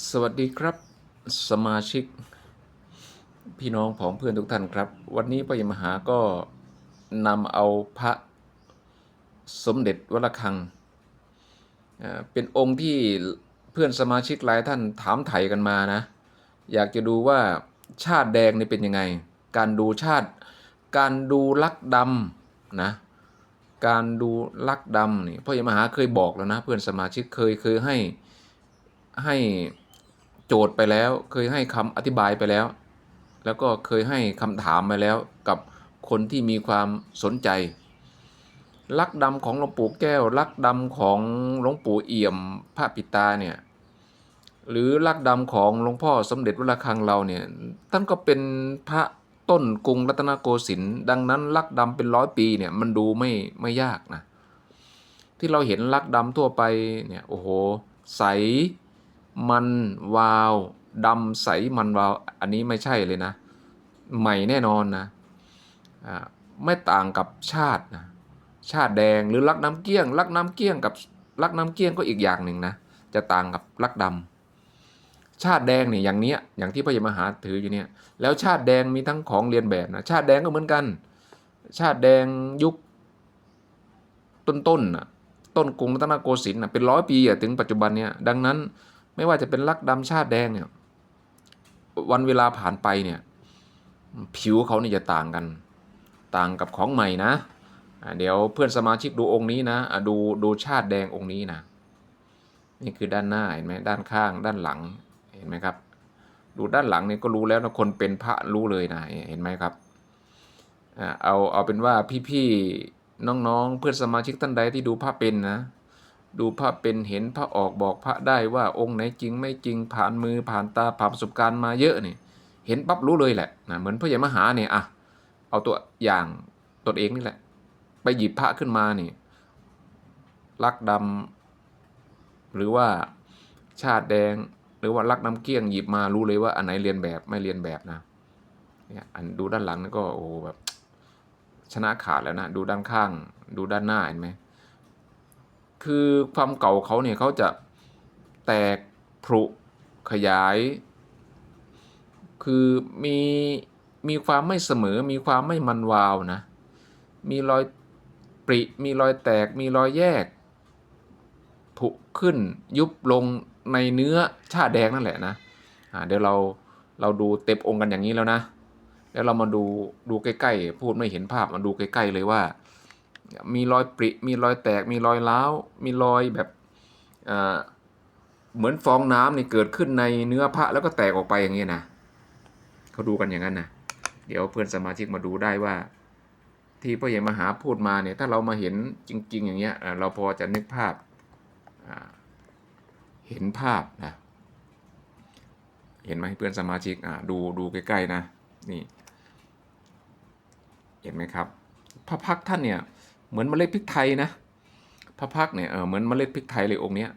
สวัสดีครับสมาชิก พี่น้องผองเพื่อนทุกท่านครับ วันนี้พระยมหาก็นำเอาพระสมเด็จวระฆังเอ่อเป็นองค์ที่เพื่อนสมาชิกหลายท่านถามไถ่กันมานะ อยากจะดูว่าชาติแดงนี่เป็นยังไง การดูชาติ การดูลักดำนะ การดูลักดำนี่พ่อยมหาเคยบอกแล้วนะ เพื่อนสมาชิกเคยเคยให้ให้ โจทย์ไปแล้ว เคยให้คำอธิบายไปแล้ว แล้วก็เคยให้คำถามไปแล้วกับคนที่มีความสนใจ ลักดำของหลวงปู่แก้ว ลักดำของหลวงปู่เอี่ยมพระปิตาเนี่ยหรือลักดำของหลวงพ่อสมเด็จวระฆังเราเนี่ยท่านก็เป็นพระต้นกรุงรัตนโกสินทร์ดังนั้นลักดำเป็นร้อยปีเนี่ยมันดูไม่ไม่ยากนะที่เราเห็นลักดำทั่วไปเนี่ยโอ้โหใส มันวาวดำใสมันวาว อันนี้ไม่ใช่เลยนะ ใหม่แน่นอนนะไม่ต่างกับชาตินะชาติแดงหรือลักน้ำเกี้ยง ลักน้ำเกี้ยงกับลักน้ำเกี้ยงก็อีกอย่างหนึ่งนะจะต่างกับลักดำชาติแดงเนี่ยอย่างเนี้ยอย่างที่พระยมหาถืออยู่เนี่ยแล้วชาติแดงมีทั้งของเรียนแบบนะชาติแดงก็เหมือนกัน ชาติแดงยุคต้นๆน่ะต้นกรุงรัตนโกสินทร์นะเป็นร้อยปีอะถึงปัจจุบันเนี่ยดังนั้น ไม่ว่าจะเป็นลักดำชาติแดงเนี่ยวันเวลาผ่านไปเนี่ยผิวเขาเนี่จะต่างกัน ต่างกับของใหม่นะเดี๋ยวเพื่อนสมาชิกดูองค์นี้นะดูดูชาติแดงองค์นี้นะนี่คือด้านหน้าเห็นไหมด้านข้างด้านหลังเห็นไหมครับ ดูด้านหลังเนี่ยก็รู้แล้วนะคนเป็นพระรู้เลยนะเห็นไหมครับเอาเอาเป็นว่าพี่ๆน้องๆเพื่อนสมาชิกท่านใดที่ดูพระเป็นนะ ดูพระเป็นเห็นพระออกบอกพระได้ว่าองค์ไหนจริงไม่จริงผ่านมือผ่านตาผ่านประสบการณ์มาเยอะนี่เห็นปั๊บรู้เลยแหละนะเหมือนพระยมหาเนี่ยอะเอาตัวอย่างตนเองนี่แหละ ไปหยิบพระขึ้นมานี่ลักดำหรือว่าชาติแดง หรือว่าลักน้ำเกี้ยงหยิบมารู้เลยว่าอันไหนเรียนแบบไม่เรียนแบบนะเนี่ยอันดูด้านหลังนี่ก็โอ้โหแบบชนะขาดแล้วนะดูด้านข้าง ดูด้านหน้าเห็นไหม คือความเก่าเขาเนี่ยเขาจะแตกผุขยาย คือมีมีความไม่เสมอ มีความไม่มันวาวนะ มีรอยปริ มีรอยแตก มีรอยแยก ผุขึ้นยุบลงในเนื้อชาแดงนั่นแหละนะอ่าเดี๋ยวเราเราดูเต็มองค์กันอย่างนี้แล้วนะ แล้วเรามาดูดูใกล้ๆ พูดไม่เห็นภาพมาดูใกล้ๆเลยว่า มีรอยปริ มีรอยแตก มีรอยร้าว มีรอยแบบเหมือนฟองน้ำนี่เกิดขึ้นในเนื้อพระแล้วก็แตกออกไปอย่างนี้นะเขาดูกันอย่างนั้นนะเดี๋ยวเพื่อนสมาชิกมาดูได้ว่า ที่พ่อใหญ่มหาพูดมาเนี่ยถ้าเรามาเห็นจริง ๆ อย่างเงี้ยเราพอจะนึกภาพเห็นภาพนะเห็นไหมเพื่อนสมาชิกดูดูใกล้ๆนะนี่เห็นไหมครับพระพักท่านเนี่ย เหมือนเมล็ดพริกไทยนะพระพักเนี่ยเออเหมือนเมล็ดพริกไทยเลยองค์เนี้ย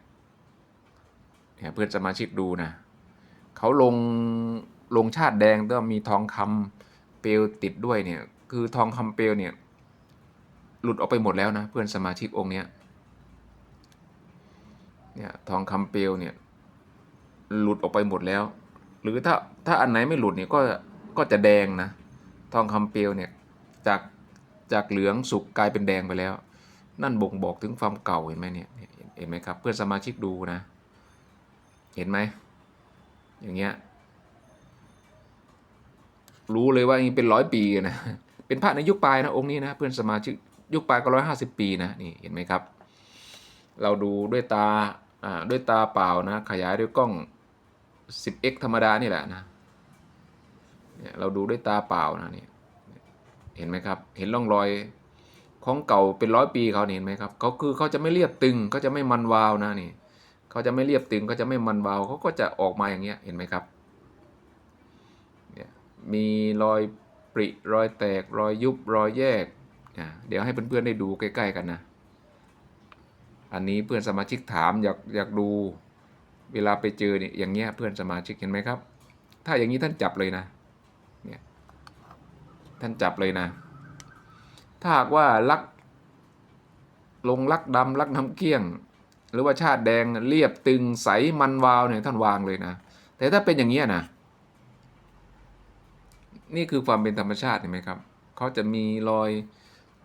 เนี่ยเพื่อนสมาชิกดูนะเขาลงลงชาติแดงก็มีทองคำเปลวติดด้วยเนี่ย คือทองคำเปลวเนี่ย หลุดออกไปหมดแล้วนะเพื่อนสมาชิกองค์เนี้ยเนี่ยทองคำเปลวเนี่ย หลุดออกไปหมดแล้ว หรือถ้าถ้าอันไหนไม่หลุดเนี่ยก็ก็จะแดงนะ ทองคำเปลวเนี่ยจาก จากเหลืองสุกกลายเป็นแดงไปแล้ว นั่นบ่งบอกถึงความเก่าเห็นไหมเนี่ยเห็นไหมครับ เพื่อนสมาชิกดูนะ เห็นไหมอย่างเงี้ยรู้เลยว่านี่เป็นร้อยปีนะเป็นพระในยุคปลายนะองค์นี้นะเพื่อนสมาชิกยุคปลายก็ร้อยห้าสิบปีนะนี่เห็นไหมครับ เราดูด้วยตาอ่าด้วยตาเปล่านะขยายด้วยกล้อง 10x ธรรมดานี่แหละนะเราดูด้วยตาเปล่านะนี่ เห็นไหมครับ เห็นร่องรอยของเก่าเป็นร้อยปีเขาเห็นไหมครับเขาคือเขาจะไม่เรียบตึงเขาจะไม่มันวาวนะนี่เขาจะไม่เรียบตึงเขาจะไม่มันวาวเขาก็จะออกมาอย่างเงี้ยเห็นไหมครับเนี่ยมีรอยปริรอยแตกรอยยุบรอยแยกอะเดี๋ยวให้เพื่อนๆได้ดูใกล้ ๆ กันนะอันนี้เพื่อนสมาชิกถามอยากอยากดูเวลาไปเจอเนี่ยอย่างเงี้ยเพื่อนสมาชิกเห็นไหมครับ ถ้าอย่างนี้ท่านจับเลยนะ ท่านจับเลยนะ ถ้าหากว่าลัก ลงลักดำลักน้ำเกี้ยง หรือว่าชาติแดงเรียบตึงใสมันวาวเนี่ยท่านวางเลยนะ แต่ถ้าเป็นอย่างนี้ยนะ นี่คือความเป็นธรรมชาติเห็นไหมครับเขาจะมีรอย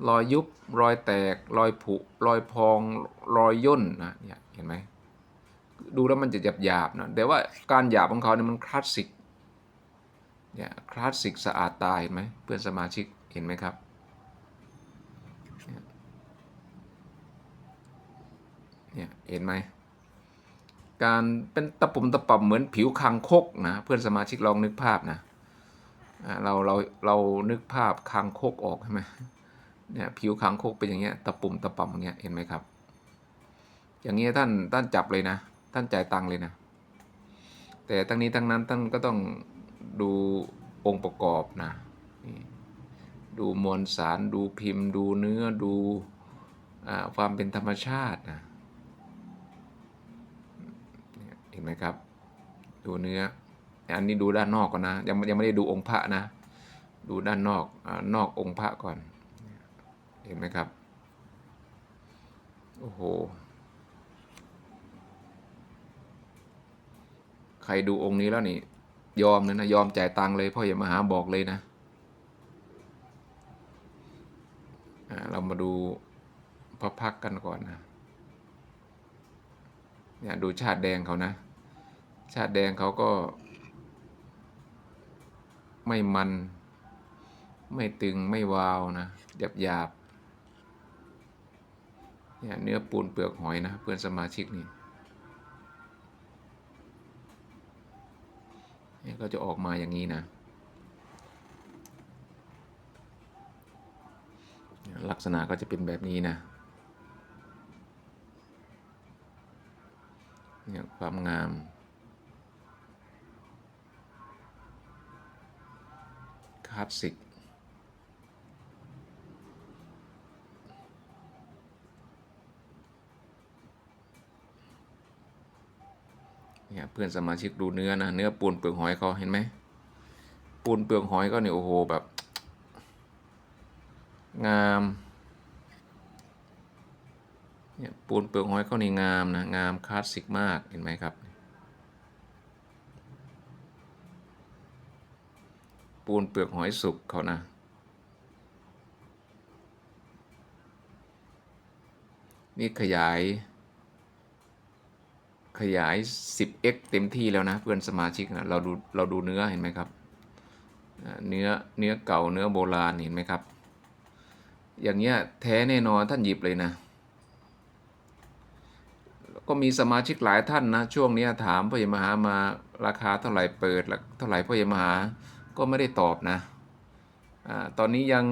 รอยยุบรอยแตก รอยผุรอยพองรอยย่นนะเนี่ยเห็นไหมดูแล้วมันจะหยาบหยาบๆนะแต่ว่าการหยาบของเขาเนี่ยมันคลาสสิก เนี่ยคลาสสิกสะอาดตาเห็นไหมเพื่อนสมาชิกเห็นไหมครับ เนี่ยเห็นไหมการเป็นตะปุ่มตะป่ำเหมือนผิวคางคกนะเพื่อนสมาชิกลองนึกภาพนะเราเราเรานึกภาพคางคกออกใช่ไหมเนี่ยผิวคางคกเป็นอย่างเงี้ยตะปุ่มตะป่ำอย่างเงี้ยเห็นไหมครับ อย่างเงี้ยท่านท่านจับเลยนะ ท่านจ่ายตังค์เลยนะ แต่ทั้งนี้ทั้งนั้นท่านก็ต้อง ดูองค์ประกอบนะดูมวลสารดูพิมพ์ ดูเนื้อดูอความเป็นธรรมชาตินะเห็นไหมครับ ดูเนื้อ อันนี้ดูด้านนอกก่อนนะ ยังยังไม่ได้ดูองค์พระนะ ดูด้านนอกอนอกองค์พระก่อน เห็นไหมครับ โอ้โห ใครดูองค์นี้แล้วนี่ ยอมเลยนะยอมจ่ายตังค์เลยพ่ออย่ามาหาบอกเลยนะเรามาดูพระพักกันก่อนนะเนี่ยดูชาติแดงเขานะ ชาติแดงเขาก็ ไม่มัน ไม่ตึงไม่วาวนะหยาบหยาบเนี่ยเนื้อปูนเปลือกหอยนะเพื่อนสมาชิกนี่ เนี่ยก็จะออกมาอย่างนี้นะลักษณะก็จะเป็นแบบนี้นะเนี่ยความงาม คลาสสิก เพื่อนสมาชิกดูเนื้อนะเนื้อปูนเปลือกหอยเขาเห็นไหมปูนเปลือกหอยก็เนี่ยโอ้โหแบบ งามเนี่ยปูนเปลือกหอยเขานี่งามนะงามคลาสสิกมากเห็นไหมครับ ปูนเปลือกหอยสุกเขานะนี่ขยาย ขยาย 10x เต็มที่แล้วนะเพื่อนสมาชิกนะเราดูเราดูเนื้อเห็นไหมครับเนื้อเนื้อเก่าเนื้อโบราณเห็นไหมครับ อย่างเงี้ยแท้แน่นอนท่านหยิบเลยนะก็มีสมาชิกหลายท่านนะช่วงนี้ถามพ่อใหญ่มหามาราคาเท่าไหร่เปิดเท่าไหร่พ่อใหญ่มหาก็ไม่ได้ตอบนะอตอนนี้ยัง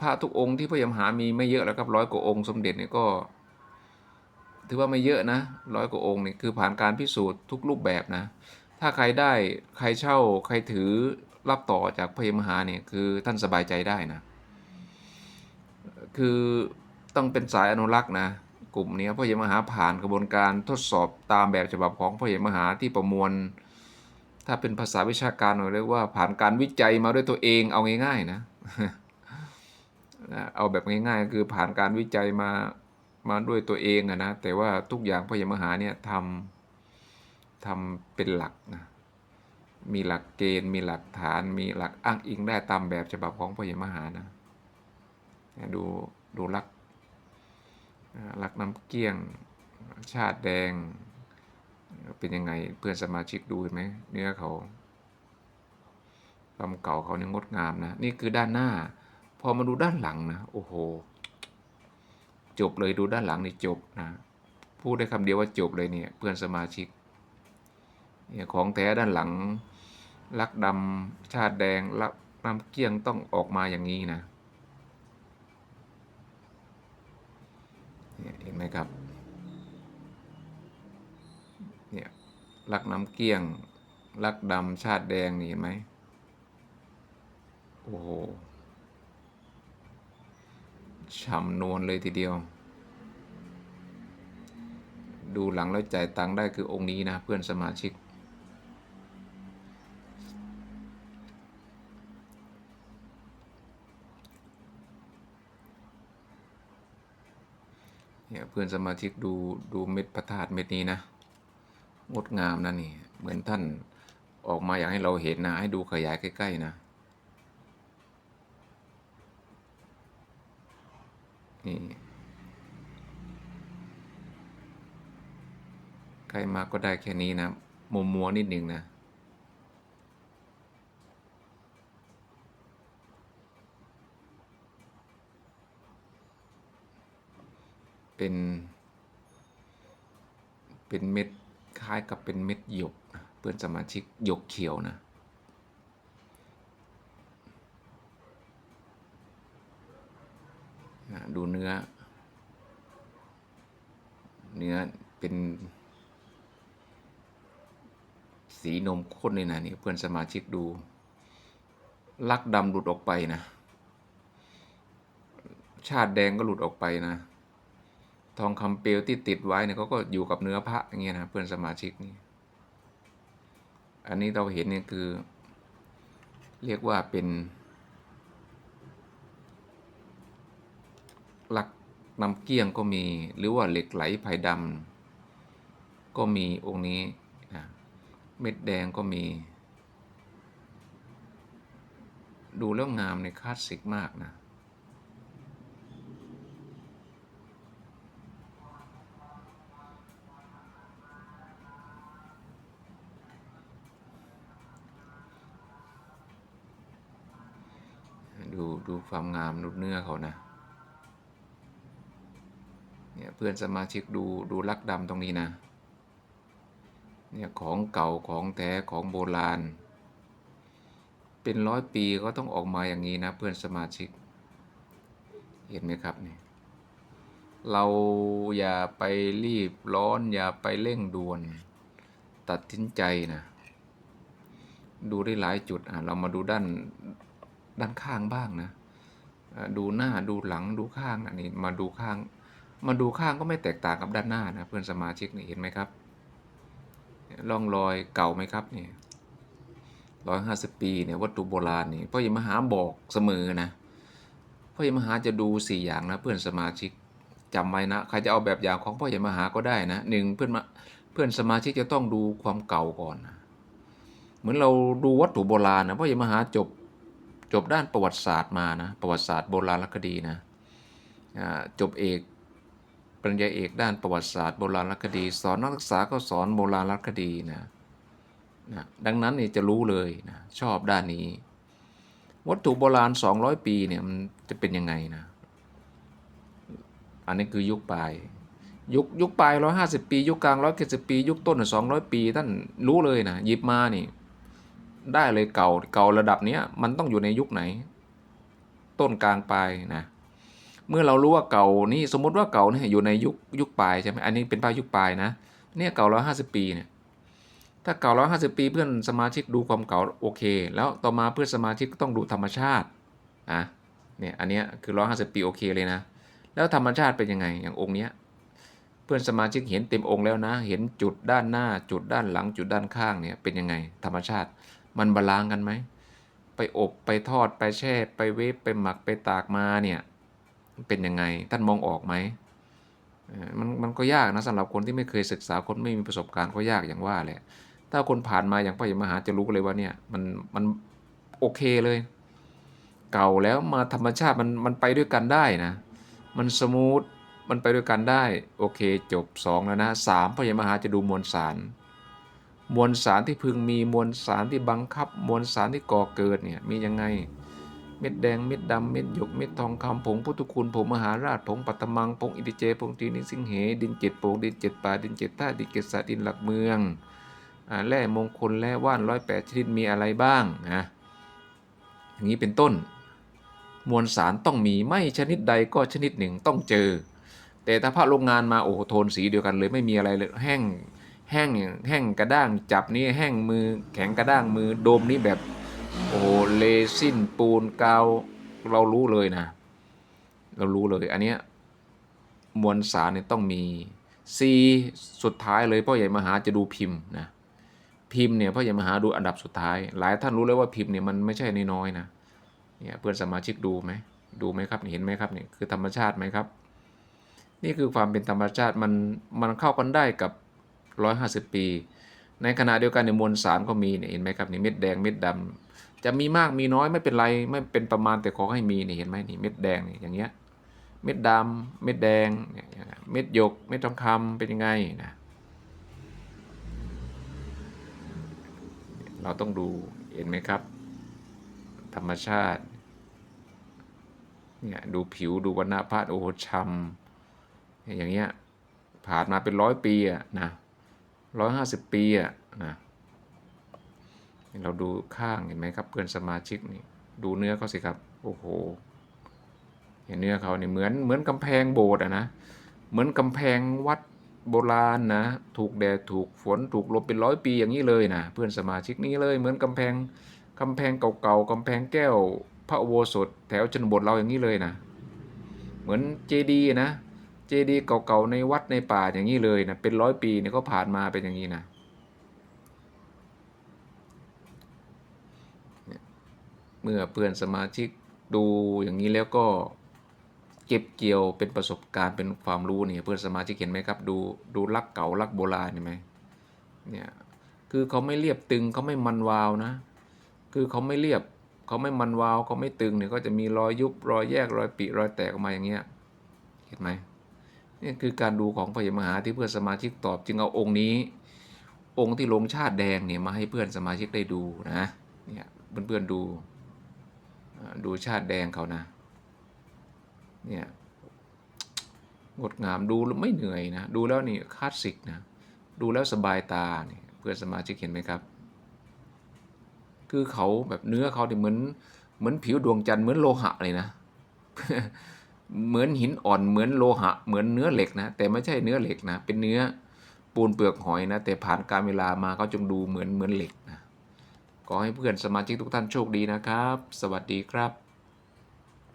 พระทุกองค์ที่พ่อใหญ่มหามีไม่เยอะแล้วครับร้อยกว่าองค์สมเด็จเนี่ยก็ ถือว่าไม่เยอะนะร้อยกว่าองค์นี่คือผ่านการพิสูจน์ทุกรูปแบบนะ ถ้าใครได้ใครเช่าใครถือรับต่อจากพ่อใหญ่มหาเนี่ยคือท่านสบายใจได้นะ คือต้องเป็นสายอนุรักษ์นะกลุ่มนี้พ่อใหญ่มหาผ่านกระบวนการทดสอบตามแบบฉบับของพ่อใหญ่มหาที่ประมวล ถ้าเป็นภาษาวิชาการเราเรียกว่าผ่านการวิจัยมาด้วยตัวเองเอาง่ายๆนะนะเอาแบบง่ายๆก็คือผ่านการวิจัยมา มาด้วยตัวเองอะนะแต่ว่าทุกอย่างพ่อใหญ่มหาเนี่ยทำทำเป็นหลักนะมีหลักเกณฑ์ มีหลักฐาน มีหลักอ้างอิงได้ตามแบบฉบับของพ่อใหญ่มหานะดูดูลักอ่ารักน้ำเกี้ยงชาติแดง เป็นยังไงเพื่อนสมาชิกดูเห็นไหมเนื้อเขาลำเก่าเขาเนี่ยงดงามนะ นี่คือด้านหน้า พอมาดูด้านหลังนะ โอ้โห จบเลยดูด้านหลังนี่จบนะพูดได้คำเดียวว่าจบเลยเนี่ยเพื่อนสมาชิกเนี่ยของแท้ด้านหลังลักดำชาติแดงลักน้ำเกี้ยงต้องออกมาอย่างนี้นะเนี่ยเห็นไหมครับเนี่ยลักน้ำเกี้ยงลักดำชาติแดงนี่เห็นไหมโอ้โห ฉ่ำนวลเลยทีเดียว ดูหลังแล้วจ่ายตังค์ได้คือองค์นี้นะเพื่อนสมาชิก เนี่ยเพื่อนสมาชิกดูดูเม็ดพระธาตุเม็ดนี้นะ งดงามนะนี่ เหมือนท่านออกมาอยากให้เราเห็นนะ ให้ดูขยายใกล้ ๆ นะ นี่ใครมาก็ได้แค่นี้นะมัวมัวนิดนึงนะ เป็น เป็นเม็ดคล้ายกับเป็นเม็ดหยกนะเพื่อนสมาชิกหยกเขียวนะ อะ ดูเนื้อ เนื้อเป็น สีนมข้นเลยนะนี่เพื่อนสมาชิกดู ลักดำหลุดออกไปนะ ชาติแดงก็หลุดออกไปนะ ทองคำเปลวที่ติดไว้เนี่ยเขาก็อยู่กับเนื้อพระอย่างเงี้ยนะเพื่อนสมาชิกนี่ อันนี้เราเห็นเนี่ยคือ เรียกว่าเป็น ลักน้ำเกี้ยงก็มี หรือว่าเหล็กไหลไผ่ดำก็มีองค์นี้ เม็ดแดงก็มี ดูแล้วงามในคลาสสิกมากนะ ดู ดูความงามนุดเนื้อเขานะ เพื่อนสมาชิกดูดูลักดำตรงนี้นะเนี่ยของเก่าของแท้ของโบราณ เป็นร้อยปีก็ต้องออกมาอย่างนี้นะเพื่อนสมาชิก เห็นไหมครับเนี่ยเราอย่าไปรีบร้อนอย่าไปเร่งด่วน ตัดสินใจนะดูได้หลายจุดอะเรามาดูด้านด้านข้างบ้างนะอะดูหน้าดูหลังดูข้างอันนี้มาดูข้าง มาดูข้างก็ไม่แตกต่างกับด้านหน้านะเพื่อนสมาชิกนี่เห็นไหมครับร่องรอยเก่าไหมครับเนี่ยร้อยห้าสิบปีเนี่ยวัตถุโบราณนี่พ่อยมหาบอกเสมอนะพ่อยมหาจะดูสี่อย่างนะเพื่อนสมาชิกจำไว้นะใครจะเอาแบบอย่างของพ่อยมหาก็ได้นะหนึ่งเพื่อนมาเพื่อนสมาชิกจะต้องดูความเก่าก่อนนะเหมือนเราดูวัตถุโบราณนะพ่อยมหาจบจบด้านประวัติศาสตร์มานะประวัติศาสตร์โบราณคดีนะจบเอก ริญญาเอกด้านประวัติศาสตร์โบราณคดี สอนนักศึกษาก็สอนโบราณคดีนะนะดังนั้นนี่จะรู้เลยนะชอบด้านนี้ วัตถุโบราณ 200 ปีเนี่ยมันจะเป็นยังไงนะอันนี้คือยุคปลายยุคยุคปลาย150ปี ยุคกลาง170ปี ยุคต้น200ปี ท่านรู้เลยนะหยิบมานี่ ได้เลยเก่าเก่าระดับเนี้ยมันต้องอยู่ในยุคไหน ต้นกลางปลายนะ เมื่อเรารู้ว่าเก่านี่สมมติว่าเก่าเนี่ยอยู่ในยุคยุคปลายใช่ไหมอันนี้เป็นปลายยุคปลายนะเนี่ยเก่าร้อยห้าสิบปีเนี่ยถ้าเก่าร้อยห้าสิบปีเพื่อนสมาชิกดูความเก่าโอเค แล้วต่อมาเพื่อนสมาชิกก็ต้องดูธรรมชาติอะเนี่ยอันเนี้ยคือร้อยห้าสิบปีโอเคเลยนะ แล้วธรรมชาติเป็นยังไงอย่างองค์เนี้ยเพื่อนสมาชิกเห็นเต็มองค์แล้วนะ เห็นจุดด้านหน้าจุดด้านหลังจุดด้านข้างเนี่ยเป็นยังไง ธรรมชาติมันบาลานซ์กันไหมไปอบไปทอดไปแช่ ไปเวฟไปหมักไปตากมาเนี่ย เป็นยังไงท่านมองออกไหมมันมันก็ยากนะสำหรับคนที่ไม่เคยศึกษาคนไม่มีประสบการณ์ก็ยากอย่างว่าแหละถ้าคนผ่านมาอย่างพ่อใหญ่มหาจะรู้เลยว่าเนี่ยมันมันโอเคเลย เก่าแล้วมาธรรมชาติมันมันไปด้วยกันได้นะ มันสมูทมันไปด้วยกันได้โอเคจบสองแล้วนะสามพ่อใหญ่มหาจะดูมวลสาร มวลสารที่พึงมีมวลสารที่บังคับ มวลสารที่ก่อเกิดเนี่ยมียังไง เม็ดแดง เม็ดดำ เม็ดหยก เม็ดทองคำผงพุทธคุณผงมหาราชผงปัตตมังผงอิติเจผงตีนิสิงเห ดินเจ็ดโปงดินเจ็ดป่าดินเจ็ดท่าดินเจ็ดสาดินหลักเมืองอ่าแร่มงคลแร่ว่านร้อยแปดชนิดมีอะไรบ้างนะอย่างนี้เป็นต้น มวลสารต้องมีไม่ชนิดใดก็ชนิดหนึ่งต้องเจอ แต่ถ้าพระโรงงานมาโอ้โหโทนสีเดียวกันเลยไม่มีอะไรเลยแห้งแห้งแห้งกระด้างจับนี่แห้งมือแข็งกระด้างมือโดมนี่แบบ โอ้เลซินปูนกาวเรารู้เลยนะ เรารู้เลย อันเนี้ยมวลสารเนี่ยต้องมี C สุดท้ายเลยพ่อใหญ่มหาจะดูพิมพ์นะพิมพ์เนี่ยพ่อใหญ่มหาดูอันดับสุดท้าย หลายท่านรู้เลยว่าพิมพ์เนี่ยมันไม่ใช่น้อยๆนะเนี่ยเพื่อนสมาชิกดูไหมดูไหมครับเห็นไหมครับเนี่ยคือธรรมชาติไหมครับ นี่คือความเป็นธรรมชาติมันมันเข้ากันได้กับ 150 ปี ในขณะเดียวกันในมวลสารก็มีเนี่ยเห็นไหมครับนี่เม็ดแดงเม็ดดำจะมีมากมีน้อยไม่เป็นไรไม่เป็นประมาณแต่ขอให้มีนี่เห็นไหมนี่เม็ดแดงนี่อย่างเงี้ยเม็ดดำเม็ดแดงเนี่ยเม็ดหยกเม็ดทองคำเป็นยังไงนะเราต้องดูเห็นไหมครับ ธรรมชาติเนี่ยดูผิวดูวรรณะพาดโอโหช้ำอย่างเงี้ยผ่านมาเป็นร้อยปีอะนะ ร้อยห้าสิบปีอะนะเราดูข้างเห็นไหมครับ เพื่อนสมาชิกนี่ดูเนื้อเขาสิครับโอ้โหเห็นเนื้อเขานี่เหมือนเหมือนกำแพงโบสถ์อะนะเหมือนกำแพงวัดโบราณนะถูกแดดถูกฝนถูกลมเป็นร้อยปีอย่างนี้เลยนะเพื่อนสมาชิกนี้เลยเหมือนกำแพงกำแพงเก่าๆกำแพงแก้ว พระอุโบสถแถวชนบทเราอย่างนี้เลยนะเหมือนเจดีย์นะ เจดีย์เก่าๆในวัดในป่าอย่างนี้เลยนะเป็นร้อยปีเนี่ยก็ผ่านมาเป็นอย่างนี้นะเนี่ยเมื่อเพื่อนสมาชิกดูอย่างนี้แล้วก็เก็บเกี่ยวเป็นประสบการณ์เป็นความรู้เนี่ยเพื่อนสมาชิกเห็นไหมครับ ดูดูลักเก่าลักโบราณเห็นไหมเนี่ยคือเขาไม่เรียบตึงเขาไม่มันวาวนะ คือเขาไม่เรียบเขาไม่มันวาวเขาไม่ตึงเนี่ยก็จะมีรอยยุบรอยแยกรอยปีรอยแตกออกมาอย่างเงี้ยเห็นไหม นี่คือการดูของพระยมหาที่เพื่อนสมาชิกตอบจึงเอาองค์นี้ องค์ที่ลงชาติแดงเนี่ยมาให้เพื่อนสมาชิกได้ดูนะเนี่ยเพื่อนๆดูอ่าดูชาติแดงเขานะเนี่ยงดงามดูแล้วไม่เหนื่อยนะดูแล้วนี่คลาสสิกนะดูแล้วสบายตาเนี่ยเพื่อนสมาชิกเห็นไหมครับ คือเขาแบบเนื้อเขาเนี่ยเหมือนเหมือนผิวดวงจันทร์เหมือนโลหะเลยนะ เหมือนหินอ่อนเหมือนโลหะ เหมือนเนื้อเหล็กนะ แต่ไม่ใช่เนื้อเหล็กนะ เป็นเนื้อปูนเปลือกหอยนะ แต่ผ่านการเวลามาเขาจงดูเหมือนเหมือนเหล็กนะขอให้เพื่อนสมาชิกทุกท่านโชคดีนะครับ สวัสดีครับ